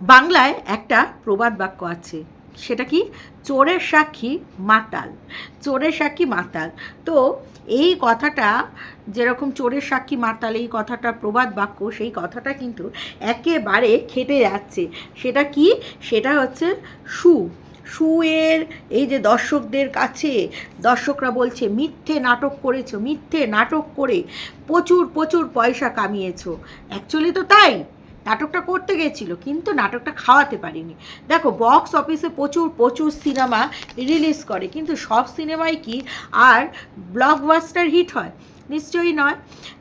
বাংলায় একটা প্রবাদ বাক্য আছে। সেটা কি? চোরের সাক্ষী মাতাল। চোরের সাক্ষী মাতাল। তো এই কথাটা যেরকম চোরের সাক্ষী মাতাল, এই কথাটা প্রবাদ বাক্য, সেই কথাটা কিন্তু একেবারে খেটে যাচ্ছে। সেটা কি? সেটা হচ্ছে সু। সুয়ের এই যে দর্শকদের কাছে, দর্শকরা বলছে, মিথ্যে নাটক করেছ, মিথ্যে নাটক করে প্রচুর প্রচুর পয়সা কামিয়েছো। অ্যাকচুয়ালি তো তাই। নাটকটা করতে গেছিল, কিন্তু নাটকটা খাওয়াতে পারিনি। দেখো বক্স অফিসে প্রচুর প্রচুর সিনেমা রিলিজ করে, কিন্তু সব সিনেমাই কি, আর ব্লকবাস্টার হিট হয়? নিশ্চয়ই নয়।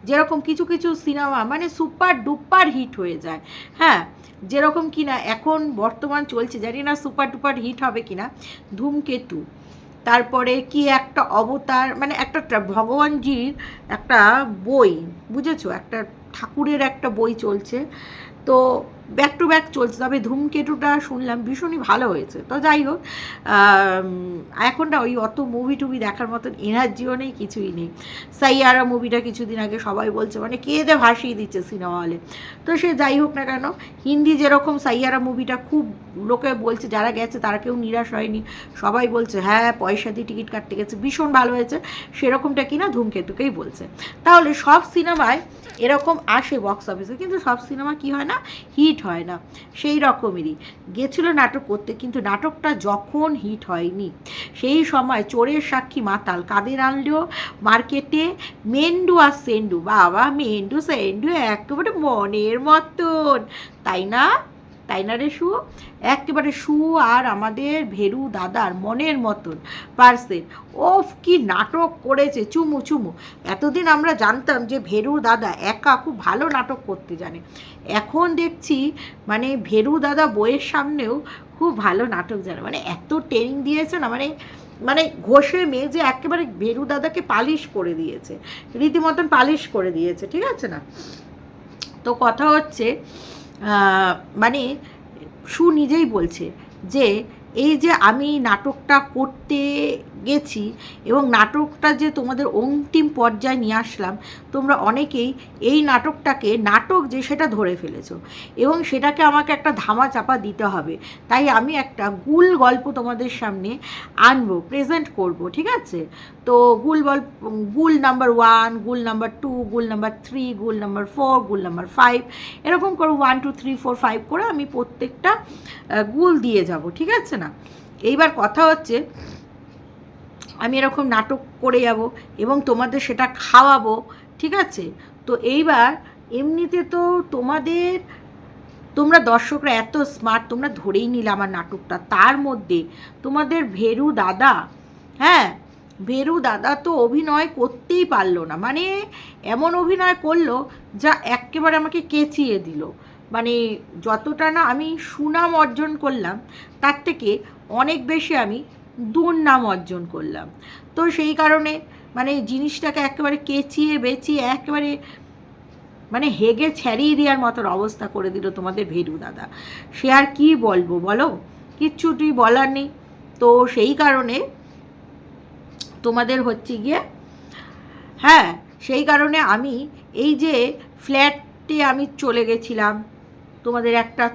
যেরকম কিছু কিছু সিনেমা মানে সুপার ডুপার হিট হয়ে যায়। হ্যাঁ যেরকম কিনা এখন বর্তমান চলছে, জানি না সুপার ডুপার হিট হবে কিনা, ধূমকেতু, তারপরে কি একটা অবতার মানে একটা ভগবানজির একটা বই, বুঝেছ? একটা ঠাকুরের একটা বই চলছে। তো ব্যাক টু ব্যাক চলছে, তবে ধূমকেতুটা শুনলাম ভীষণই ভালো হয়েছে। তো যাই হোক এখন না ওই অত মুভি টুভি দেখার মতন এনার্জিও নেই, কিছুই নেই। সাইয়ারা মুভিটা কিছুদিন আগে সবাই বলছে মানে কেঁদে ভাসিয়ে দিচ্ছে সিনেমা হলে তো সে যাই হোক না কেন, হিন্দি যেরকম সাইয়ারা মুভিটা খুব লোকে বলছে, যারা গেছে তারা কেউ নিরাশ হয়নি। সবাই বলছে হ্যাঁ পয়সা দিয়ে টিকিট কাটতে গেছে, ভীষণ ভালো হয়েছে। সেরকমটা কিনা ধূমকেতুকেই বলছে। তাহলে সব সিনেমায় এরকম আসে বক্স অফিসে কিন্তু সব সিনেমা কি হয় না? হিট হয় না। সেই রকমেরই। গেছিল নাটক করতে, কিন্তু নাটকটা যখন হিট হয়নি, সেই সময় চোরের সাক্ষী মাতাল কাদের আনলেও মার্কেটে মেন্ডু আর সেন্ডু। বাবা, মেন্ডু, সেন্ডু একেবারে মনের মতন। তাই না? তাই না রে শু একেবারে শু আর আমাদের ভেরু দাদার মনের মতন। পার্সেল ওফ, কি নাটক করেছে, চুমু চুমু। এতদিন আমরা জানতাম যে ভেরু দাদা একা খুব ভালো নাটক করতে জানে। এখন দেখছি মানে ভেরু দাদা বইয়ের সামনেও খুব ভালো নাটক জানে। মানে এত ট্রেনিং দিয়েছে না মানে মানে ঘষে মেজে একেবারে ভেরু দাদাকে পালিশ করে দিয়েছে। রীতিমতন পালিশ করে দিয়েছে, ঠিক আছে না? তো কথা হচ্ছে মানে সু নিজেই বলছে যে এই যে আমি নাটকটা করতে গেছি এবং নাটকটা যে তোমাদের অন্তিম পর্যায়ে নিয়ে আসলাম, তোমরা অনেকেই এই নাটকটাকে, নাটক যে সেটা ধরে ফেলেছো এবং সেটাকে আমাকে একটা ধামা চাপা দিতে হবে। তাই আমি একটা গুল গল্প তোমাদের সামনে আনব প্রেজেন্ট করব, ঠিক আছে? তো গুল গল্প, গুল নাম্বার ওয়ান গুল নাম্বার টু গুল নাম্বার থ্রি গুল নাম্বার ফোর গুল নাম্বার ফাইভ এরকম করে one two three four five করে আমি প্রত্যেকটা গুল দিয়ে যাব, ঠিক আছে না? এইবার কথা হচ্ছে আমি এরকম নাটক করে যাব এবং তোমাদের সেটা খাওয়াবো, ঠিক আছে? তো এইবার এমনিতে তো তোমাদের, তোমরা দর্শকরা এত স্মার্ট তোমরা ধরেই নিলে আমার নাটকটা। তার মধ্যে তোমাদের ভেরু দাদা হ্যাঁ? ভেরু দাদা তো অভিনয় করতেই পারল না। মানে এমন অভিনয় করল যা একেবারে আমাকে কেচিয়ে দিল। মানে যতটা না আমি সুনাম অর্জন করলাম, তার থেকে অনেক বেশি আমি দুর্নাম অর্জন করলাম। তো সেই কারণে মানে জিনিসটাকে একেবারে কেচিয়ে, বেচিয়ে, একেবারে মানে হেগে ছড়িয়ে দেওয়ার মতন অবস্থা করে দিল তোমাদের ভেরু দাদা। সে আর কি বলব বলো? কিচ্ছুটি বলার নেই। তো সেই কারণে তোমাদের হচ্ছে গিয়ে হ্যাঁ সেই কারণে আমি এই যে ফ্ল্যাটে আমি চলে গেছিলাম, তোমাদের একটা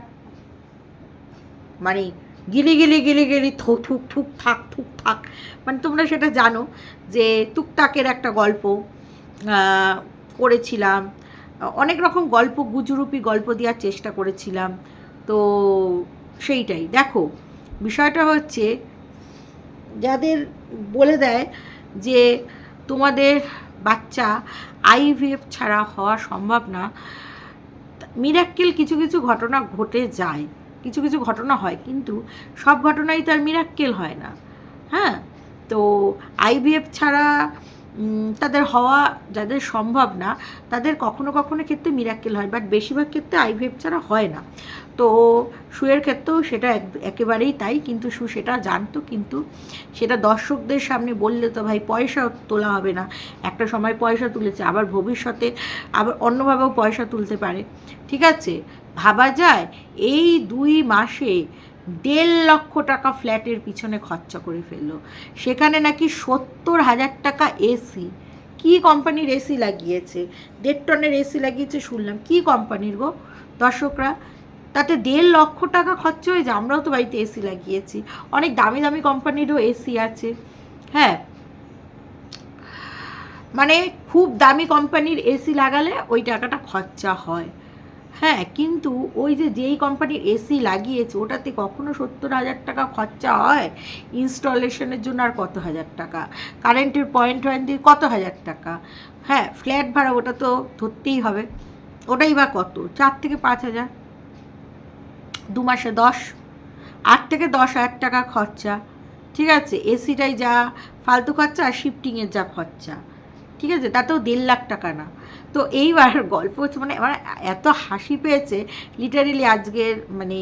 মানে গিলি গিলি গিলি গিলি থুক থুক থুক থাক থুক থাক। মানে তোমরা সেটা জানো যে টুকটাকের একটা গল্প করেছিলাম। অনেক রকম গল্প, গুজরুপি গল্প দেওয়ার চেষ্টা করেছিলাম। তো সেইটাই। দেখো, বিষয়টা হচ্ছে যাদের বলে দেয় যে তোমাদের বাচ্চা আইভিএফ ছাড়া হওয়া সম্ভব না মিরাক্কেল কিছু কিছু ঘটনা ঘটে যায়। কিছু কিছু ঘটনা হয়, কিন্তু সব ঘটনাই তো আর মিরাক্কেল হয় না। হ্যাঁ? তো আইভিএফ ছাড়া তাদের হওয়া যাদের সম্ভব না, তাদের কখনো কখনো ক্ষেত্রে মিরাক্কেল হয় বাট বেশিরভাগ ক্ষেত্রে আইভিএফ ছাড়া হয় না। তো শুয়ের ক্ষেত্রেও সেটা এক- একেবারেই তাই, কিন্তু সু সেটা জানতো, কিন্তু সেটা দর্শকদের সামনে বললে তো ভাই পয়সা তোলা হবে না। একটা সময় পয়সা তুলেছে, আবার ভবিষ্যতে আবার অন্যভাবেও পয়সা তুলতে পারে। ঠিক আছে? ভাবা যায় এই দুই মাসে দেড় লক্ষ টাকা ফ্ল্যাটের পিছনে খরচা করে ফেলল। সেখানে নাকি সত্তর হাজার টাকা এসি। কি কোম্পানির এসি লাগিয়েছে? দেড় টনের এসি লাগিয়েছে শুনলাম। কি কোম্পানির গো? দর্শকরা, তাতে দেড় লক্ষ টাকা খরচ হয়ে যায় আমরাও তো বাড়িতে এসি লাগিয়েছি। অনেক দামি দামি কোম্পানিরও এসি আছে। হ্যাঁ। মানে খুব দামি কোম্পানির এসি লাগালে ওই টাকাটা খরচা হয়। হ্যাঁ কিন্তু ওই যে যেই কোম্পানির এসি লাগিয়েছে, ওটাতে কখনো সত্তর হাজার টাকা খরচা হয়? ইনস্টলেশনের জন্য আর কত হাজার টাকা? কারেন্টের পয়েন্ট পয়েন্ট দিয়ে কত হাজার টাকা? হ্যাঁ ফ্ল্যাট ভাড়া ওটা তো ধরতেই হবে। ওটাই বা কত? চার থেকে পাঁচ হাজার। দু মাসে দশ। আট থেকে দশ হাজার টাকা খরচা। ঠিক আছে এসিটাই যা ফালতু খরচা আর শিফটিংয়ের যা খরচা। ঠিক আছে? তাতেও দেড় লাখ টাকা না। তো এইবার গল্প হচ্ছে মানে আমার এত হাসি পেয়েছে লিটারেলি আজকের মানে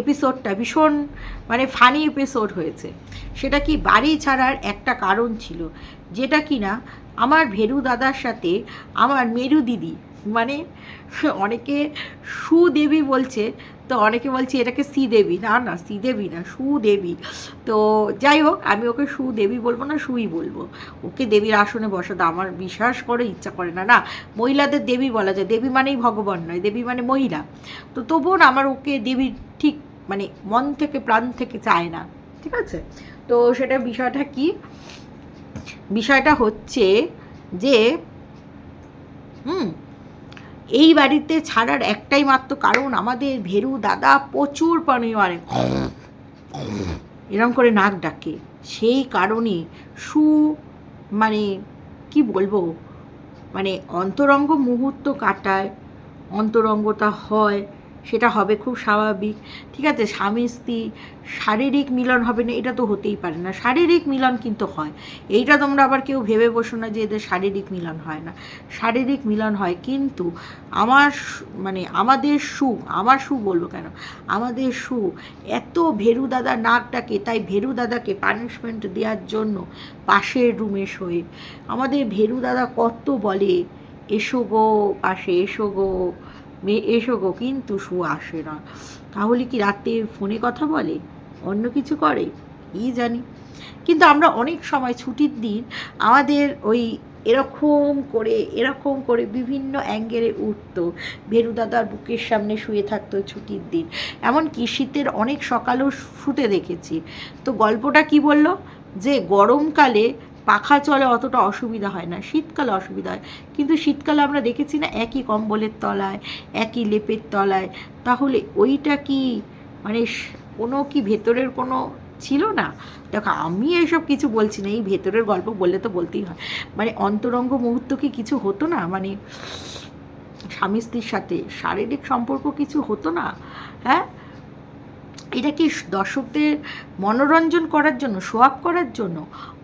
এপিসোডটা ভীষণ মানে ফানি এপিসোড হয়েছে। সেটা কি বাড়ি ছাড়ার একটা কারণ ছিল, যেটা কি না, আমার ভেরু দাদার সাথে আমার মেরু দিদি মানে অনেকে সুদেবী বলছে তো অনেকে বলছে এটাকে শ্রীদেবী না না শ্রীদেবী না সুদেবী তো যাই হোক, আমি ওকে সুদেবী বলব না, সুই বলব। ওকে দেবীর আসনে বসাতে আমার বিশ্বাস করে ইচ্ছা করে না। না, মহিলাদের দেবী বলা যায়। দেবী মানেই ভগবান নয়, দেবী মানে মহিলা। তো তবুও না, আমার ওকে দেবী ঠিক মানে মন থেকে, প্রাণ থেকে চায় না। ঠিক আছে? তো সেটা বিষয়টা কি? বিষয়টা হচ্ছে যে, হুম এই বাড়িতে ছাড়ার একটাই মাত্র কারণ, আমাদের ভেরু দাদা প্রচুর পরিমাণে এরম করে নাক ডাকে। সেই কারণে সু মানে কি বলব? মানে অন্তরঙ্গ মুহূর্ত কাটায়, অন্তরঙ্গতা হয় সেটা হবে খুব স্বাভাবিক। ঠিক আছে, স্বামী, স্ত্রী, শারীরিক মিলন হবে না, এটা তো হতেই পারে না। শারীরিক মিলন কিন্তু হয়। এইটা তোমরা আবার কেউ ভেবে বসো না যে এদের শারীরিক মিলন হয় না। শারীরিক মিলন হয় কিন্তু আমার মানে আমাদের সু, আমার সু বলব কেন? আমাদের সু এত ভেরু দাদা নাক ডাকে তাই ভেরু দাদাকে পানিশমেন্ট দেওয়ার জন্য পাশের রুমে শোয়ে। আমাদের ভেরু দাদা কত বলে, এসো গো, পাশে এসো গো। মেয়ে এসো গো, কিন্তু শু আসে না। তাহলে কি রাতে ফোনে কথা বলে? অন্য কিছু করে? কি জানি। কিন্তু আমরা অনেক সময় ছুটির দিন আমাদের ওই এরকম করে এরকম করে বিভিন্ন অ্যাঙ্গেলে উঠতো। ভেরু দাদার বুকের সামনে শুয়ে থাকতো ছুটির দিন। এমনকি শীতের অনেক সকালেও শুতে দেখেছি। তো গল্পটা কি বলল? যে গরমকালে পাখা চলে অতটা অসুবিধা হয় না, শীতকালে অসুবিধা হয়। কিন্তু শীতকালে আমরা দেখেছি না একই কম্বলের তলায়, একই লেপের তলায়, তাহলে ওইটা কি মানে কোনো কি ভেতরের কোনো ছিল না? দেখো, আমি এসব কিছু বলছি না, এই ভেতরের গল্প বললে তো বলতেই হয়। মানে অন্তরঙ্গ মুহূর্ত কি কিছু হতো না? মানে স্বামী স্ত্রীর সাথে শারীরিক সম্পর্ক কিছু হতো না? হ্যাঁ? এটা কি দর্শকদের মনোরঞ্জন করার জন্য, সোয়াব করার জন্য?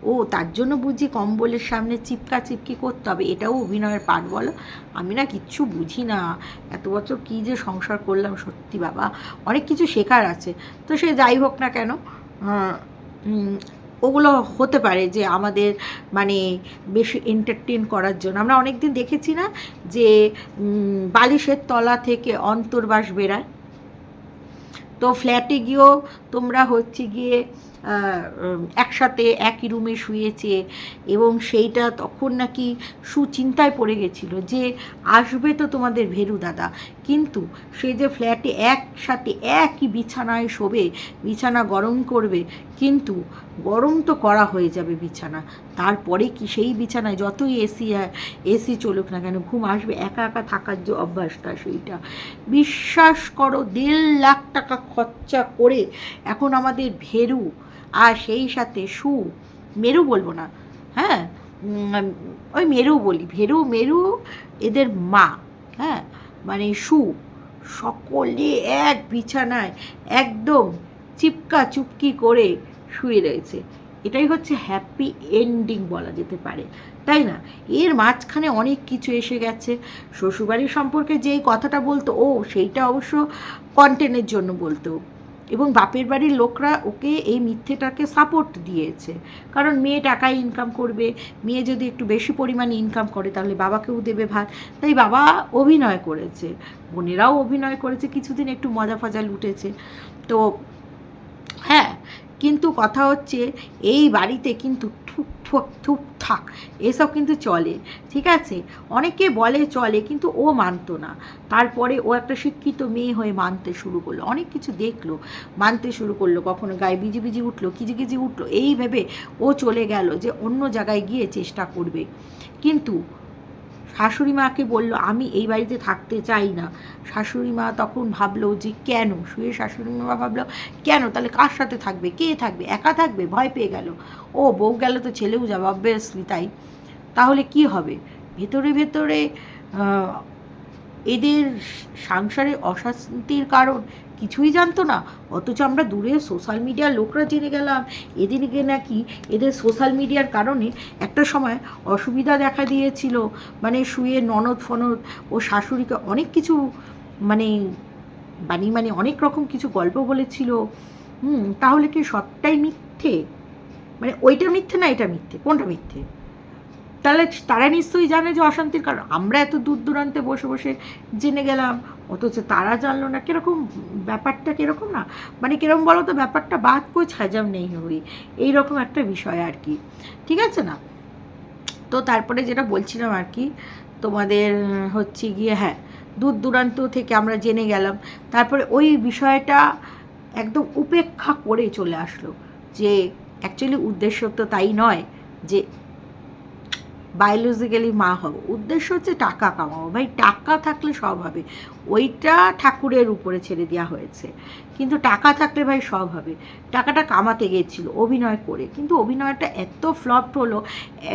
ও, তার জন্য বুঝি কম্বলের সামনে চিপকা চিপকি করতে হবে, এটাও অভিনয়ের পাঠ বলো। আমি না কিচ্ছু বুঝি না, এত বছর কী যে সংসার করলাম সত্যি বাবা, অনেক কিছু শেখার আছে। তো সে যাই হোক না কেন ওগুলো হতে পারে যে আমাদের মানে বেশি এন্টারটেন করার জন্য। আমরা অনেক দিন দেখেছি না যে বালিশের তলা থেকে অন্তর্বাস বেরায়? তো ফ্ল্যাটে গিয়েও তোমরা হচ্ছে গিয়ে একসাথে একই রুমে শুয়েছে এবং সেইটা তখন নাকি সুচিন্তায় পড়ে গেছিল যে, আসবে তো তোমাদের ভেরু দাদা। কিন্তু সে যে ফ্ল্যাটে একসাথে একই বিছানায় শোবে, বিছানা গরম করবে, কিন্তু গরম তো করা হয়ে যাবে বিছানা। তারপরে কি সেই বিছানায় যতই এসি এসি চলুক না কেন, ঘুম আসবে, একা একা থাকার যে অভ্যাসটা সেইটা। বিশ্বাস করো, দেড় লাখ টাকা খরচা করে এখন আমাদের ভেরু আর সেই সাথে সু, মেরু বলব না হ্যাঁ? ওই মেরু বলি, ভেরু, মেরু, এদের মা হ্যাঁ? মানে সু সকলে এক বিছানায় একদম চিপকা চুপকি করে শুয়ে রয়েছে। এটাই হচ্ছে হ্যাপি এন্ডিং বলা যেতে পারে, তাই না? এর মাঝখানে অনেক কিছু এসে গেছে। শ্বশুরবাড়ির সম্পর্কে যেই কথাটা বলতো, ও সেইটা অবশ্য কন্টেন্টের জন্য বলতো। এবং বাপের বাড়ির লোকরা ওকে এই মিথ্যেটাকে সাপোর্ট দিয়েছে। কারণ মেয়ে টাকায় ইনকাম করবে, মেয়ে যদি একটু বেশি পরিমাণে ইনকাম করে তাহলে বাবাকেও দেবে ভাত। তাই বাবা অভিনয় করেছে, বোনেরাও অভিনয় করেছে, কিছুদিন একটু মজা ফজা লুটেছে। তো হ্যাঁ কিন্তু কথা হচ্ছে এই বাড়িতে কিন্তু থুক থুক থুক থাক এসব কিন্তু চলে, ঠিক আছে? অনেকে বলে চলে কিন্তু ও মানতো না। তারপরে ও একটা শিক্ষিত মেয়ে হয়ে মানতে শুরু করল, অনেক কিছু দেখল, মানতে শুরু করল, কখনো গায়ে বিজি বিজি উঠল, কিজি কিজি উঠল, এই ভেবে ও চলে গেল যে অন্য জায়গায় গিয়ে চেষ্টা করবে। কিন্তু শাশুড়ি মাকে বলল, আমি এই বাড়িতে থাকতে চাই না। শাশুড়ি মা তখন ভাবলো যে, কেন? শুয়ে শাশুড়ি মা ভাবলো, কেন? তাহলে কার সাথে থাকবে? কে থাকবে? একা থাকবে? ভয় পেয়ে গেল। ও, বউ গেল তো ছেলেও যাবে অবভিয়াসলি তাই। তাহলে কি হবে? ভেতরে ভেতরে এদের সংসারে অশান্তির কারণ কিছুই জানতো না। অথচ আমরা দূরে সোশ্যাল মিডিয়ার লোকরা জেনে গেলাম। এদিকে নাকি এদের সোশ্যাল মিডিয়ার কারণে একটা সময় অসুবিধা দেখা দিয়েছিল। মানে শুয়ে ননদ ফনদ ও শাশুড়িকে অনেক কিছু মানে বানি মানে অনেক রকম কিছু গল্প বলেছিল। হুম, তাহলে কি সবটাই মিথ্যে? মানে ওইটা মিথ্যে না এটা মিথ্যে? কোনটা মিথ্যে? তাহলে তারা নিশ্চয়ই জানে যে অশান্তির কারণ। আমরা এত দূর দূরান্তে বসে বসে জেনে গেলাম। অথচ তারা জানলো না কীরকম ব্যাপারটা কীরকম না? মানে কীরকম বলো তো ব্যাপারটা বাদ কই ছাজাম নেই হই। এইরকম একটা বিষয় আর কি। ঠিক আছে না? তো তারপরে যেটা বলছিলাম আর কি, তোমাদের হচ্ছে গিয়ে হ্যাঁ দূর দূরান্ত থেকে আমরা জেনে গেলাম। তারপরে ওই বিষয়টা একদম উপেক্ষা করে চলে আসলো যে অ্যাকচুয়ালি উদ্দেশ্য তো তাই নয় যে বায়োলজিক্যালি মা হব। উদ্দেশ্য হচ্ছে টাকা কামাবো। ভাই, টাকা থাকলে সব হবে। ওইটা ঠাকুরের উপরে ছেড়ে দেওয়া হয়েছে। কিন্তু টাকা থাকলে ভাই সব হবে। টাকাটা কামাতে গিয়েছিল, অভিনয় করে। কিন্তু অভিনয়টা এত ফ্লপ হলো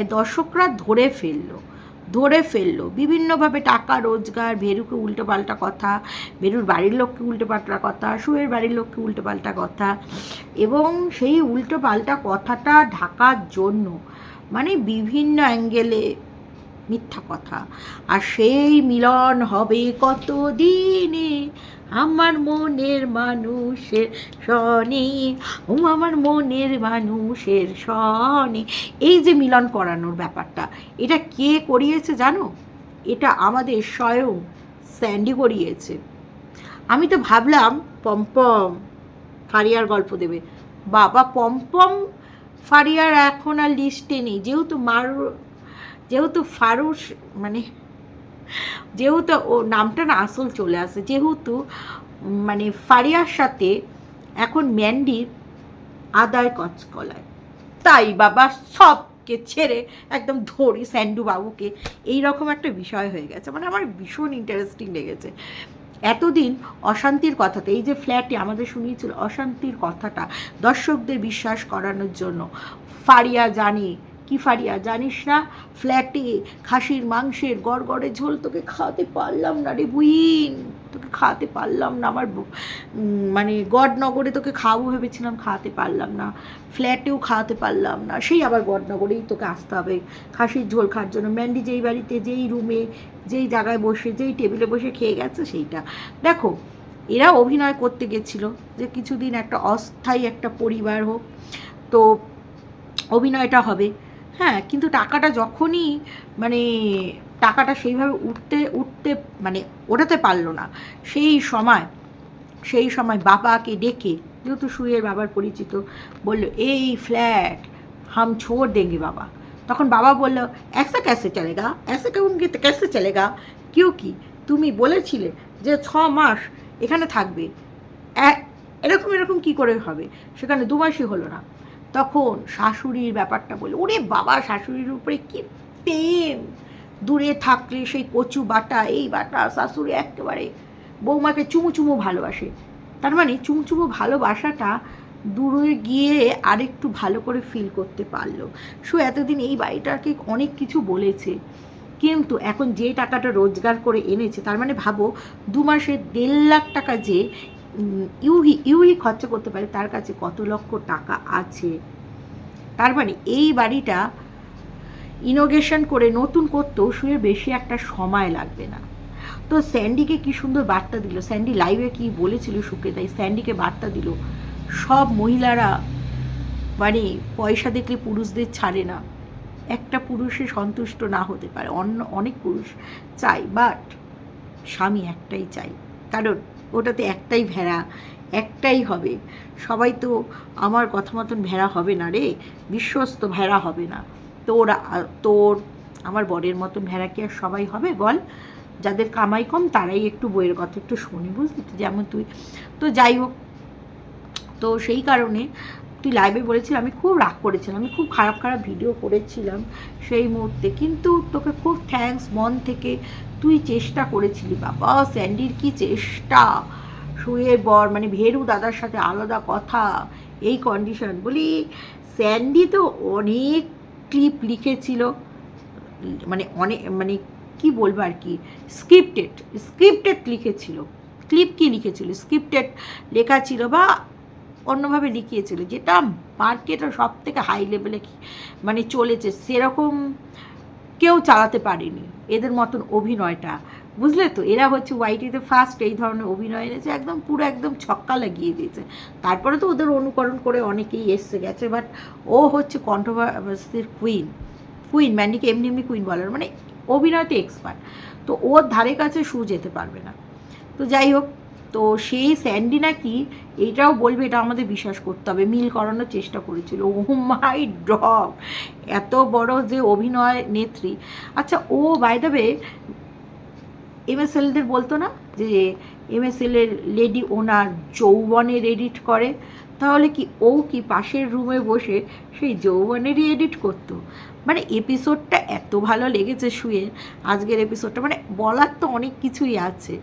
দর্শকরা ধরে ফেলল। ধরে ফেলল। বিভিন্নভাবে টাকা, রোজগার, ভেরুকে উল্টো পাল্টা কথা, ভেরুর বাড়ির লোককে উল্টো পাল্টা কথা, সুয়ের বাড়ির লোককে উল্টো পাল্টা কথা। এবং সেই উল্টো পাল্টা কথাটা ঢাকার জন্য মানে বিভিন্ন অ্যাঙ্গেলে মিথ্যা কথা। আর সেই মিলন হবে কত দিনে আমার মনের মানুষের সনে ও আমার মনের মানুষের সনে এই যে মিলন করানোর ব্যাপারটা, এটা কে করিয়েছে জানো? এটা আমাদের স্বয়ং স্যান্ডি করিয়েছে। আমি তো ভাবলাম পম্পম ফারিয়ার গল্প দেবে। বাবা পম্পম ফারিয়ার এখন আর লিস্টে নেই। যেহেতু মার, যেহেতু ফারুস মানে যেহেতু ও নামটা না আসল চলে আসে, যেহেতু মানে ফারিয়ার সাথে এখন ম্যান্ডির আদায় কচকলায়। তাই বাবা সবকে ছেড়ে একদম ধরি স্যান্ডু বাবুকে। এই রকম একটা বিষয় হয়ে গেছে। মানে আমার ভীষণ ইন্টারেস্টিং লেগেছে। এতদিন অশান্তির কথাতে এই যে ফ্ল্যাটে আমাদের শুনিয়েছিল, অশান্তির কথাটা দর্শকদের বিশ্বাস করানোর জন্য। ফারিয়া জানি, কি ফারিয়া জানিস না? ফ্ল্যাটে খাসির মাংসের গড়গড়ে ঝোল, তোকে খাওয়াতে পারলাম না রে বুইন। তোকে খাওয়াতে পারলাম না, আমার মানে গডনগরে তোকে খাওয়াবো ভেবেছিলাম, খাওয়াতে পারলাম না। ফ্ল্যাটেও খাওয়াতে পারলাম না। সেই আবার গডনগরেই তোকে আসতে হবে। খাসির ঝোল খাওয়ার জন্য। ম্যান্ডি যেই বাড়িতে, যেই রুমে, যেই জায়গায় বসে, যেই টেবিলে বসে খেয়ে গেছে সেইটা। দেখো, এরা অভিনয় করতে গেছিল যে কিছুদিন একটা অস্থায়ী একটা পরিবার হোক, তো অভিনয়টা হবে। হ্যাঁ কিন্তু টাকাটা যখনই মানে টাকাটা সেইভাবে উঠতে উঠতে মানে ওঠাতে পারল না। সেই সময় সেই সময় বাবাকে ডেকে যেহেতু সুইয়ের বাবার পরিচিত, বলল, এই ফ্ল্যাট, হাম ছোড় দেঙ্গে বাবা। তখন বাবা বলল ऐसा ক্যাসে চলেগা? ऐसा কেমন ক্যাসে চলেগা? কেউ কি? তুমি বলেছিলে যে ছ মাস এখানে থাকবে। এরকম এরকম কি করে হবে? সেখানে দু মাসই হলো না। তখন শাশুড়ির ব্যাপারটা বলে ওরে বাবা, শাশুড়ির উপরে কি প্রেম! দূরে থাকলে সেই কচু বাটা, এই বাটা শাশুড়ি একেবারে বৌমাকে চুমু চুমু ভালোবাসে। তার মানে চুমু চুমু ভালোবাসাটা দূরে গিয়ে আরেকটু ভালো করে ফিল করতে পারল। সো এতদিন এই বাড়িটাকে অনেক কিছু বলেছে। কিন্তু এখন যে টাকাটা রোজগার করে এনেছে, তার মানে ভাবো, দু মাসে দেড় লাখ টাকা যে ইউহি ইউহি খরচা করতে পারে, তার কাছে কত লক্ষ টাকা আছে? তার মানে এই বাড়িটা ইনোগেশন করে নতুন করতেও শুয়ে বেশি একটা সময় লাগবে না। তো স্যান্ডিকে কি সুন্দর বার্তা দিল? স্যান্ডি লাইভে কি বলেছিল সুকে? তাই স্যান্ডিকে বার্তা দিল, সব মহিলারা মানে পয়সা দেখলে পুরুষদের ছাড়ে না। একটা পুরুষে সন্তুষ্ট না হতে পারে, অন্য অনেক পুরুষ চাই বাট স্বামী একটাই চাই। কারণ ওটাতে একটাই ভেড়া, একটাই হবে। সবাই তো আমার কথা মতন ভেড়া হবে না রে, বিশ্বস্ত ভেড়া হবে না। তোর তোর, আমার বরের মতন ভেড়া কি আর সবাই হবে? বল। যাদের কামাই কম, তারাই একটু বইয়ের কথা একটু শোনে, বুঝলি? তো যেমন তুই। তো যাই হোক, তো সেই কারণে তুই লাইভে বলেছিলি, আমি খুব রাগ করেছিলাম, আমি খুব খারাপ খারাপ ভিডিও করেছিলাম সেই মুহূর্তে। কিন্তু তোকে খুব থ্যাঙ্কস মন থেকে তুই চেষ্টা করেছিলি, বাবা। স্যান্ডির কি চেষ্টা? শুয়ে বর মানে ভেরু দাদার সাথে আলাদা কথা, এই কন্ডিশন বলি স্যান্ডি তো অনেক ক্লিপ লিখেছিল মানে অনেক মানে কি বলব আর কি স্ক্রিপ্টেড স্ক্রিপ্টেড লিখেছিল। ক্লিপ কি লিখেছিল? স্ক্রিপ্টেড লেখা ছিল বা অন্যভাবে লিখিয়েছিল, যেটা মার্কেটে সব থেকে হাই লেভেলে মানে চলেছে। সেরকম কেউ চালাতে পারেনি। এদের মতন অভিনয়টা। বুঝলে তো? এরা হচ্ছে ওয়াইটিতে ফার্স্ট এই ধরনের অভিনয় এনেছে, একদম পুরো একদম ছক্কা লাগিয়ে দিয়েছে। তারপরে তো ওদের অনুকরণ করে অনেকেই এসছে, গেছে বাট ও হচ্ছে কন্ট্রোভার্সির কুইন কুইন ম্যান্ডিকে এমনি এমনি কুইন বলার মানে অভিনয়তে এক্সপার্ট তো ওর ধারে কাছে শু যেতে পারবে না। তো যাই হোক, তো সেই স্যান্ডি নাকি এটাও বলবে, এটা আমাদের বিশ্বাস করতে হবে, মিল করানোর চেষ্টা করেছিল। Oh my dog! এত বড় যে অভিনয় নেত্রী। আচ্ছা ও বাই দেবে এমএসএলদের বলতো না যে এমএসএলের লেডি ওনার যৌবনের এডিট করে? তাহলে কি ও কি পাশের রুমে বসে সেই যৌবনেরই এডিট করতো? মানে এপিসোডটা এত ভালো লেগেছে শুয়ে, আজকের এপিসোডটা মানে বলার তো অনেক কিছুই আছে।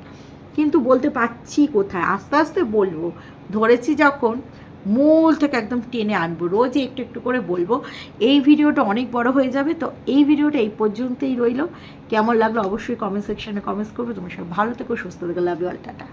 কিন্তু বলতে পারছি কোথায়? আস্তে আস্তে বলব। ধরেছি যখন মূল থেকে একদম টেনে আনব। রোজই একটু একটু করে বলব, এই ভিডিওটা অনেক বড় হয়ে যাবে, তো এই ভিডিওটা এই পর্যন্তই রইল। কেমন লাগল অবশ্যই কমেন্ট সেকশানে কমেন্টস করবে। তোমার সব ভালো থেকো, সুস্থ থেকে লাভ ইউ অল টাটা।